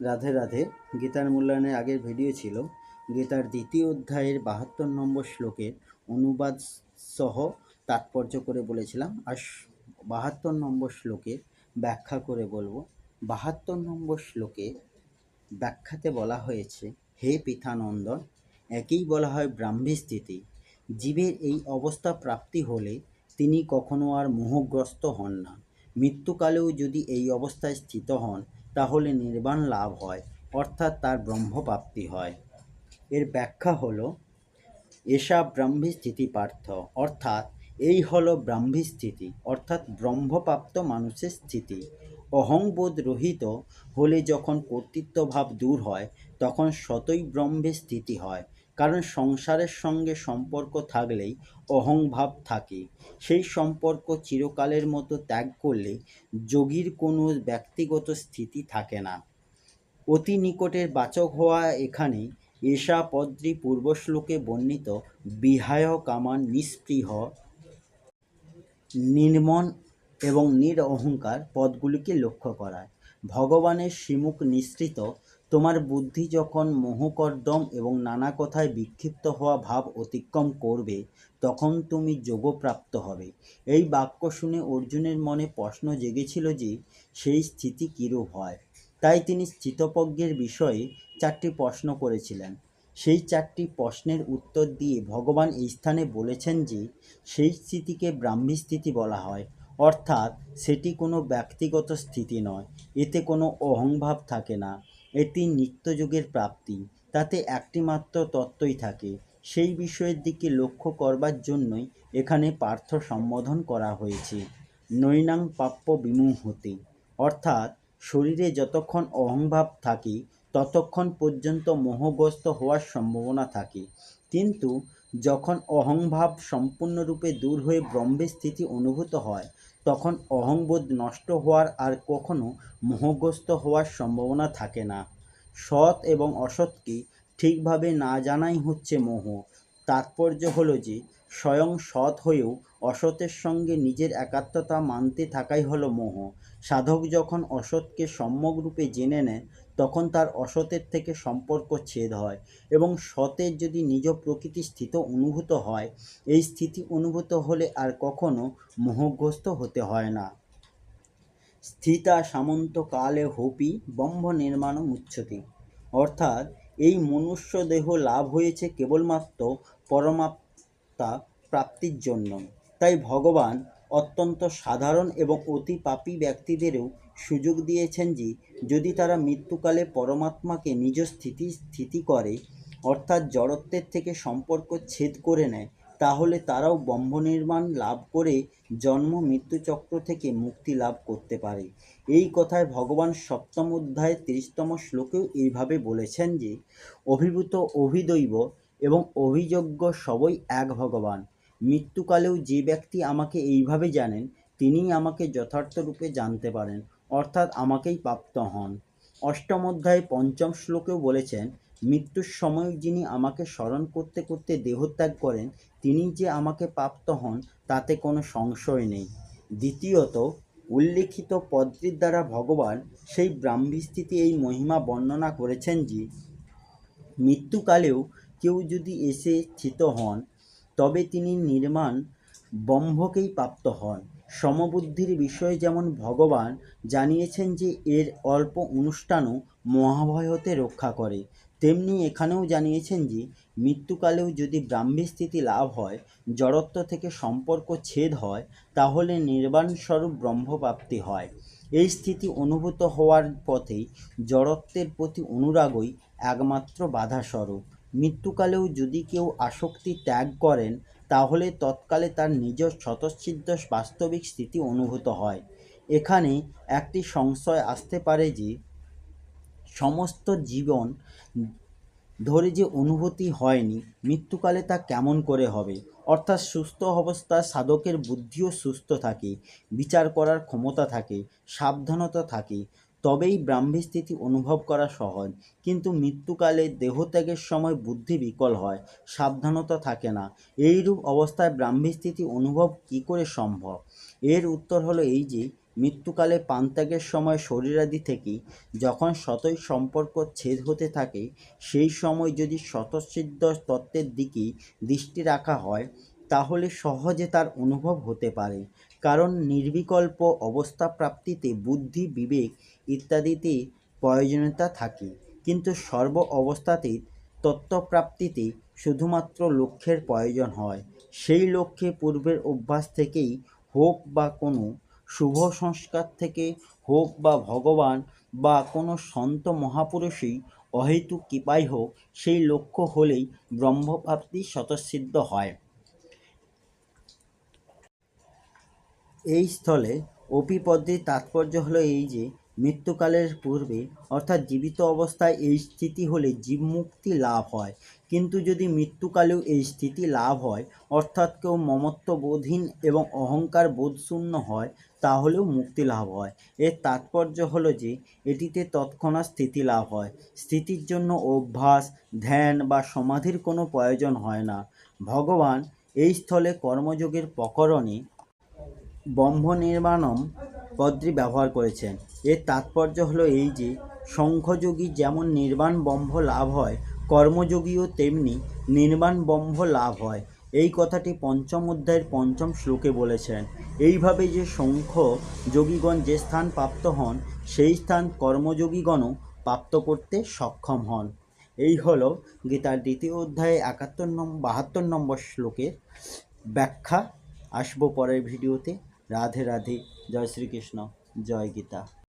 রাধে রাধে। গীতার মূল্যায়নের আগের ভিডিও ছিল গীতার দ্বিতীয় অধ্যায়ের বাহাত্তর নম্বর শ্লোকের অনুবাদ সহ তাৎপর্য করে বলেছিলাম। আর বাহাত্তর নম্বর শ্লোকের ব্যাখ্যা করে বলব। বাহাত্তর নম্বর শ্লোকে ব্যাখ্যাতে বলা হয়েছে, হে পিতানন্দন, একেই বলা হয় ব্রাহ্মী স্থিতি জীবের এই অবস্থা প্রাপ্তি হলে তিনি কখনো আর মোহগ্রস্ত হন না। মৃত্যুকালেও যদি এই অবস্থায় স্থিত হন তাহলে নির্বাণ লাভ হয়, অর্থাৎ তার ব্রহ্মপ্রাপ্তি হয়। এর ব্যাখ্যা হল, এসা ব্রাহ্মী স্থিতি পার্থ অর্থাৎ এই হল ব্রাহ্মী স্থিতি অর্থাৎ ব্রহ্মপ্রাপ্ত মানুষের স্থিতি। অহংবোধ রহিত হলে যখন কর্তৃত্বভাব দূর হয়, তখন সতই ব্রহ্মের স্থিতি হয়। কারণ সংসারের সঙ্গে সম্পর্ক থাকলেই অহংভাব থাকে। সেই সম্পর্ক চিরকালের মতো ত্যাগ করলে যোগীর কোনো ব্যক্তিগত স্থিতি থাকে না। অতি নিকটের বাচক হওয়া এখানে এষা পদ্রি পূর্বশ্লোকে বর্ণিত বিহায় কামান নিস্পৃহ নির্মন এবং নির অহংকার পদগুলিকে লক্ষ্য করায়। ভগবানের শ্রীমুখ নিঃসৃত তোমার বুদ্ধি যখন মোহকর্দম এবং নানা কথায় বিক্ষিপ্ত হওয়া ভাব অতিক্রম করবে, তখন তুমি যোগপ্রাপ্ত হবে। এই বাক্য শুনে অর্জুনের মনে প্রশ্ন জেগেছিল যে, সেই স্থিতি কীরূপ হয়? তাই তিনি স্থিতপজ্ঞের বিষয়ে চারটি প্রশ্ন করেছিলেন। সেই চারটি প্রশ্নের উত্তর দিয়ে ভগবান এই স্থানে বলেছেন যে, সেই স্থিতিকে ব্রাহ্মী স্থিতি বলা হয়। অর্থাৎ, সেটি কোনো ব্যক্তিগত স্থিতি নয়। এতে কোনো অহংভাব থাকে না। এটি নিত্যযোগের প্রাপ্তি। তাতে একটিমাত্র তত্ত্বই থাকে। সেই বিষয়ের দিকে লক্ষ্য করবার জন্যই এখানে পার্থ সম্বোধন করা হয়েছে। নৈনাং প্রাপ্য বিমুহতে অর্থাৎ শরীরে যতক্ষণ অহংভাব থাকে, ততক্ষণ পর্যন্ত মোহগ্রস্ত হওয়ার সম্ভাবনা থাকে। কিন্তু যখন অহংভাব সম্পূর্ণরূপে দূর হয়ে ব্রহ্মের স্থিতি অনুভূত হয়, তখন অহংবোধ নষ্ট হওয়ার আর কখনো মোহগ্রস্ত হওয়ার সম্ভাবনা থাকে না। সৎ এবং অসৎকে ঠিকভাবে না জানাই হচ্ছে মোহ। তাৎপর্য হলো যে, স্বয়ং সৎ হয়েও অসতের সঙ্গে নিজের একাত্মতা মানতে থাকাই হলো মোহ। সাধক যখন অসৎকে সম্যকরূপে জেনে নেয় তখন তার অসতের থেকে সম্পর্ক ছেদ হয় এবং সতের যদি নিজ প্রকৃতি স্থিত অনুভূত হয়, এই স্থিতি অনুভূত হলে আর কখনো মোহগ্রস্ত হতে হয় না। স্থিতা সামন্ত কালে হোপি ব্রহ্ম নির্মাণ মুচ্ছতি অর্থাৎ এই মনুষ্য দেহ লাভ হয়েছে কেবলমাত্র পরমাত্মা প্রাপ্তির জন্য। তাই ভগবান অত্যন্ত সাধারণ এবং অতি পাপী ব্যক্তিদেরও সুযোগ দিয়েছেন যে, যদি তারা মৃত্যুকালে পরমাত্মাকে নিজ স্থিতি স্থিতি করে, অর্থাৎ জড়ত্বের থেকে সম্পর্ক ছেদ করে নেয় তাহলে তারাও ব্রহ্ম নির্মাণ লাভ করে জন্ম মৃত্যুচক্র থেকে মুক্তি লাভ করতে পারে। এই কথায় ভগবান সপ্তম অধ্যায় তিরিশতম শ্লোকেও এইভাবে বলেছেন যে, অভিভূত অভিদৈব এবং অভিযোগ্য সবই এক ভগবান। মৃত্যুকালেও যে ব্যক্তি আমাকে এইভাবে জানেন, তিনিই আমাকে যথার্থরূপে জানতে পারেন, অর্থাৎ আমাকেই প্রাপ্ত হন। অষ্টম অধ্যায়ে পঞ্চম শ্লোকেও বলেছেন মৃত্যুর সময় যিনি আমাকে স্মরণ করতে করতে দেহত্যাগ করেন, তিনি যে আমাকে প্রাপ্ত হন, তাতে কোনো সংশয় নেই। দ্বিতীয়ত, উল্লেখিত পদ্মের দ্বারা ভগবান সেই ব্রাহ্মী স্থিতি এই মহিমা বর্ণনা করেছেন যে, মৃত্যুকালেও কেউ যদি এসে স্থিত হন, তবে তিনি নির্মাণ ব্রহ্মকেই প্রাপ্ত হন। সমবুদ্ধির বিষয়ে যেমন ভগবান জানিয়েছেন যে, এর অল্প অনুষ্ঠানও মহাভয় হতে রক্ষা করে। তেমনি এখানেও জানিয়েছেন যে, মৃত্যুকালেও যদি ব্রাহ্মী স্থিতি লাভ হয়, জড়ত্ব থেকে সম্পর্ক ছেদ হয়, তাহলে নির্বাণস্বরূপ ব্রহ্মপ্রাপ্তি হয়। এই স্থিতি অনুভূত হওয়ার পথেই জড়ত্বের প্রতি অনুরাগই একমাত্র বাধাস্বরূপ মৃত্যুকালেও যদি কেউ আসক্তি ত্যাগ করেন, তাহলে তৎকালে তার নিজ স্বতঃসিদ্ধ বাস্তবিক স্থিতি অনুভূত হয়। এখানে একটি সংশয় আসতে পারে যে সমস্ত জীবন ধরে যে অনুভূতি হয়নি, মৃত্যুকালে তা কেমন করে হবে? অর্থাৎ সুস্থ অবস্থায় সাধকের বুদ্ধিও সুস্থ থাকে, বিচার করার ক্ষমতা থাকে, সাবধানতা থাকে। তবেই ব্রাহ্মী স্থিতি অনুভব করা সহজ। কিন্তু মৃত্যুকালে দেহত্যাগের সময় বুদ্ধি বিকল হয়, সাবধানতা থাকে না। এইরূপ অবস্থায় ব্রাহ্মী স্থিতি অনুভব কী করে সম্ভব? এর উত্তর হলো এই যে মৃত্যুকালে পানত্যাগের সময় শরীরাদি থেকে যখন সতই সম্পর্ক ছেদ হতে থাকে, সেই সময় যদি স্বতঃসিদ্ধ তত্ত্বের দিকে দৃষ্টি রাখা হয়, তাহলে সহজে তার অনুভব হতে পারে। কারণ নির্বিকল্প অবস্থা প্রাপ্তিতে বুদ্ধি, বিবেক ইত্যাদিতে প্রয়োজনীয়তা থাকে। কিন্তু সর্ব অবস্থাতে তত্ত্বপ্রাপ্তিতে শুধুমাত্র লক্ষ্যের প্রয়োজন হয়। সেই লক্ষ্যে পূর্বের অভ্যাস থেকেই হোক বা কোনো শুভ সংস্কার থেকে হোক বা ভগবান বা কোনো সন্ত মহাপুরুষই অহেতুক কৃপাই হোক, সেই লক্ষ্য হলেই ব্রহ্মপ্রাপ্তি স্বতঃসিদ্ধ হয়। এই স্থলে অপিপদ্যের তাৎপর্য হলো এই যে মৃত্যুকালের পূর্বে, অর্থাৎ জীবিত অবস্থায় এই স্থিতি হলে জীবমুক্তি লাভ হয়। কিন্তু যদি মৃত্যুকালেও এই স্থিতি লাভ হয়, অর্থাৎ কেউ মমত্ব বোধহীন এবং অহংকার বোধশূন্য হয়, তাহলেও মুক্তি লাভ হয়। এর তাৎপর্য হলো যে, এটিতে তৎক্ষণাৎ স্থিতি লাভ হয়। স্থিতির জন্য অভ্যাস, ধ্যান বা সমাধির কোনো প্রয়োজন হয় না। ভগবান এই স্থলে কর্মযোগের প্রকরণে ব্রহ্ম নির্মাণম পদটি ব্যবহার করেছেন। এর তাৎপর্য হলো এই যে, শঙ্খযোগী যেমন নির্বাণ ব্রহ্ম লাভ হয়, কর্মযোগীও তেমনি নির্বাণ ব্রহ্ম লাভ হয়। এই কথাটি পঞ্চম অধ্যায়ের পঞ্চম শ্লোকে বলেছেন। এইভাবে যে শঙ্খ যোগীগণ যে স্থান প্রাপ্ত হন, সেই স্থান কর্মযোগীগণও প্রাপ্ত করতে সক্ষম হন। এই হল গীতার দ্বিতীয় অধ্যায়ে একাত্তর নম্বর বাহাত্তর নম্বর শ্লোকের ব্যাখ্যা। আসব পরের ভিডিওতে। राधे राधे जय श्री कृष्ण जय गीता।